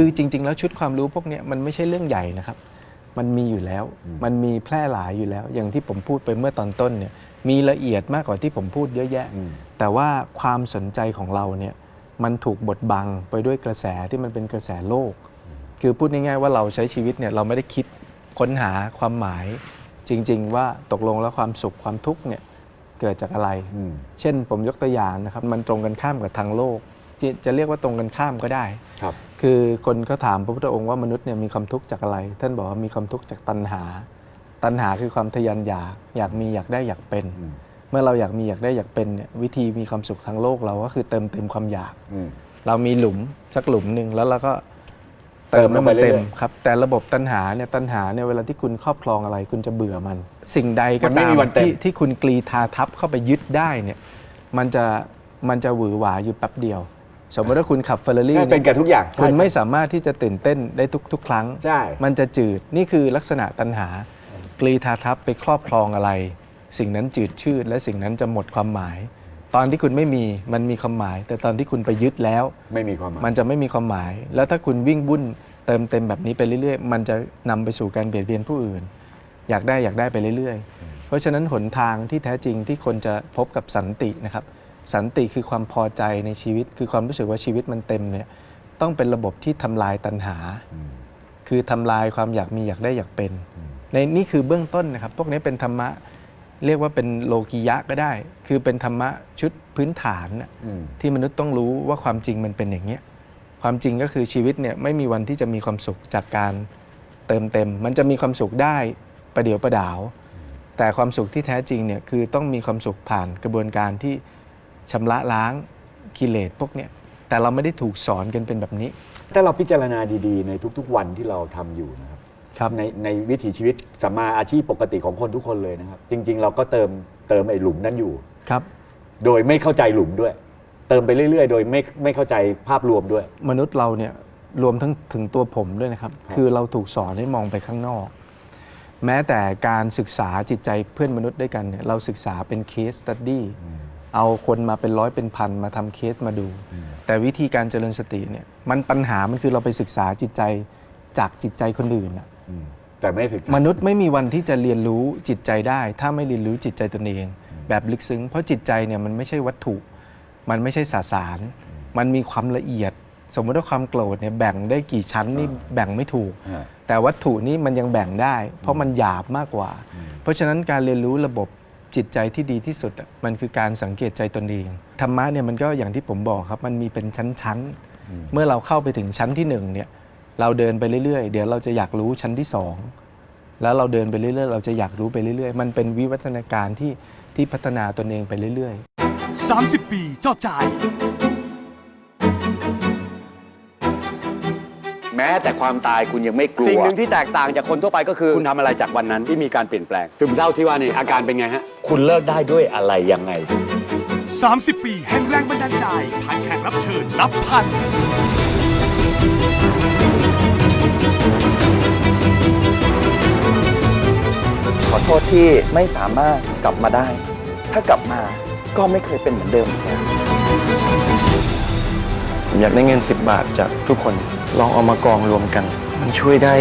คือจริง ๆ แล้วชุดความรู้พวกเนี้ยมันไม่ใช่เรื่องใหญ่นะครับ มันมีอยู่แล้ว มันมีแพร่หลายอยู่แล้ว อย่างที่ผมพูดไปเมื่อตอนต้นเนี่ย มีละเอียดมากกว่าที่ผมพูดเยอะแยะอืมแต่ว่าความสนใจของเราเนี่ย มันถูกบดบังไปด้วยกระแสที่มันเป็นกระแสโลก คือพูดง่ายๆว่าเราใช้ชีวิตเนี่ยเราไม่ได้คิดค้นหาความหมาย จริง ๆ ว่าตกลงแล้วความสุขความทุกข์เนี่ยเกิดจากอะไรอืมเช่นผมยกตัวอย่างนะครับ มันตรงกันข้ามกับทางโลก จะจะเรียกว่าตรงกันข้ามก็ได้ ครับคือคนก็ถามพระพุทธองค์ว่ามนุษย์เนี่ยมีความทุกข์จากอะไร ท่านบอกว่ามีความทุกข์จากตัณหา ตัณหาคือความทะยานอยากอยากมีอยากได้อยากเป็นอืมเมื่อเราอยากมีอยากได้อยากเป็นเนี่ยวิธีมีความสุขทางโลกเราก็คือเติมเต็มความอยากอืมเรามีหลุมสักหลุมหนึ่งแล้วเราก็เติมลงไปให้นเต็มเรื่อยๆครับ แต่ระบบตัณหาเนี่ยตัณหาเนี่ยเวลาที่คุณครอบครองอะไร คุณจะเบื่อมัน สิ่งใดก็มันไม่ตามมีวันเต็มที่ที่คุณกรีธาทับเข้าไปยึดได้เนี่ยมันจะมันจะหวือหวาอยู่แป๊บเดียว สมมติว่าคุณขับเฟอร์รารี่ใช่เป็นกับทุกอย่างใช่คุณไม่ใช่สามารถที่จะตื่นเต้นได้ทุกทุกครั้ง ใช่ มันจะจืดนี่คือลักษณะตัณหากรีธาทับไปครอบครองอะไร สิ่งนั้นจืดชืดและสิ่งนั้นจะหมดความหมาย ตอนที่คุณไม่มีมันมีความหมาย แต่ตอนที่คุณไปยึดแล้ว ไม่มีความหมายมันจะไม่มีความหมาย แล้วถ้าคุณวิ่งวุ่นเติมเต็มแบบนี้ไปเรื่อยๆ มันจะนำไปสู่การเบียดเบียนผู้อื่น อยากได้อยากได้ไปเรื่อยๆ เพราะฉะนั้นหนทางที่แท้จริงที่คนจะพบกับสันตินะครับ สันติคือความพอใจในชีวิต คือความรู้สึกว่าชีวิตมันเต็มเนี่ยต้องเป็นระบบที่ทำลายตัณหาอืมคือทำลายความอยากมีอยากได้อยากเป็นอืมในนี่คือเบื้องต้นนะครับ พวกนี้เป็นธรรมะเรียกว่าเป็นโลกิยะก็ได้ คือเป็นธรรมะชุดพื้นฐานน่ะอืมที่มนุษย์ต้องรู้ว่าความจริงมันเป็นอย่างเนี้ยความจริงก็คือชีวิตเนี่ยไม่มีวันที่จะมีความสุขจากการเติมเต็ม มันจะมีความสุขได้ประเดี๋ยวประดาว แต่ความสุขที่แท้จริงเนี่ยคือต้องมีความสุขผ่านกระบวนการที่ ชำระล้างกิเลสพวกเนี้ยแต่เราไม่ได้ถูกสอนกันเป็นแบบนี้ ถ้าเราพิจารณาดีๆ ในทุกๆวันที่เราทำอยู่นะครับครับในในวิถีชีวิตสัมมาอาชีพปกติของคนทุกคนเลยนะครับ จริง ๆ เราก็เติมเติมไอ้หลุมนั้นอยู่ ครับ โดยไม่เข้าใจหลุมด้วย เติมไปเรื่อย ๆ โดยไม่ไม่เข้าใจภาพรวมด้วย มนุษย์เราเนี่ยรวมทั้งถึงตัวผมด้วยนะครับครับคือเราถูกสอนให้มองไปข้างนอก แม้แต่การศึกษาจิตใจเพื่อนมนุษย์ด้วยกันเนี่ยเราศึกษาเป็นเคสตัดดี้ เอาคนมาเป็นร้อยเป็นพันมาทำเคสมาดู แต่วิธีการเจริญสติเนี่ยมันปัญหามันคือเราไปศึกษาจิตใจจากจิตใจคนอื่นน่ะอืมแต่ไม่ศึกษามนุษย์ไม่มีวันที่จะเรียนรู้จิตใจได้ ถ้าไม่เรียนรู้จิตใจตนเอง แบบลึกซึ้ง เพราะจิตใจเนี่ยมันไม่ใช่วัตถุ มันไม่ใช่สสาร มันมีความละเอียด สมมติว่าความโกรธเนี่ยแบ่งได้กี่ชั้นนี่แบ่งไม่ถูกอ่าแต่วัตถุนี่มันยังแบ่งได้ เพราะมันหยาบมากกว่า เพราะฉะนั้นการเรียนรู้ระบบ จิตใจที่ดีที่สุดอะมันคือการสังเกตใจตนเองธรรมะเนี่ยมันก็อย่างที่ผมบอกครับ มันมีเป็นชั้นๆเมื่อเราเข้าไปถึงชั้นที่หนึ่งเนี่ย เราเดินไปเรื่อยๆ เดี๋ยวเราจะอยากรู้ชั้นที่สองแล้วเราเดินไปเรื่อยๆ เราจะอยากรู้ไปเรื่อยๆ มันเป็นวิวัฒนาการที่ที่พัฒนาตนเองไปเรื่อยๆ 30 ปีเจ้าใจแม้แต่ความตายคุณยังไม่กลัว สิ่งหนึ่งที่แตกต่างจากคนทั่วไปก็คือ คุณทำอะไรจากวันนั้นที่มีการเปลี่ยนแปลง ซึมเศร้าที่ว่านี่อาการเป็นไงฮะ คุณเลิกได้ด้วยอะไรยังไง 30 ปีแห่งแรงบันดาลใจผ่านแขกรับเชิญนับพัน ขอโทษที่ไม่สามารถกลับมาได้ ถ้ากลับมาก็ไม่เคยเป็นเหมือนเดิมอีกแล้วผม อยากได้เงิน 10 บาทจากทุกคนลองเอามากองรวมกัน มันช่วยได้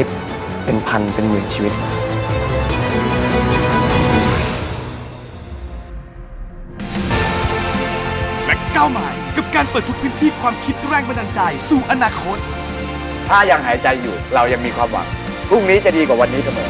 เป็นพันเป็นหมื่นชีวิต และก้าวใหม่กับการเปิดทุกพื้นที่ความคิดแรงบันดาลใจสู่อนาคต ถ้ายังหายใจอยู่เรายังมีความหวังพรุ่งนี้จะดีกว่าวันนี้เสมอ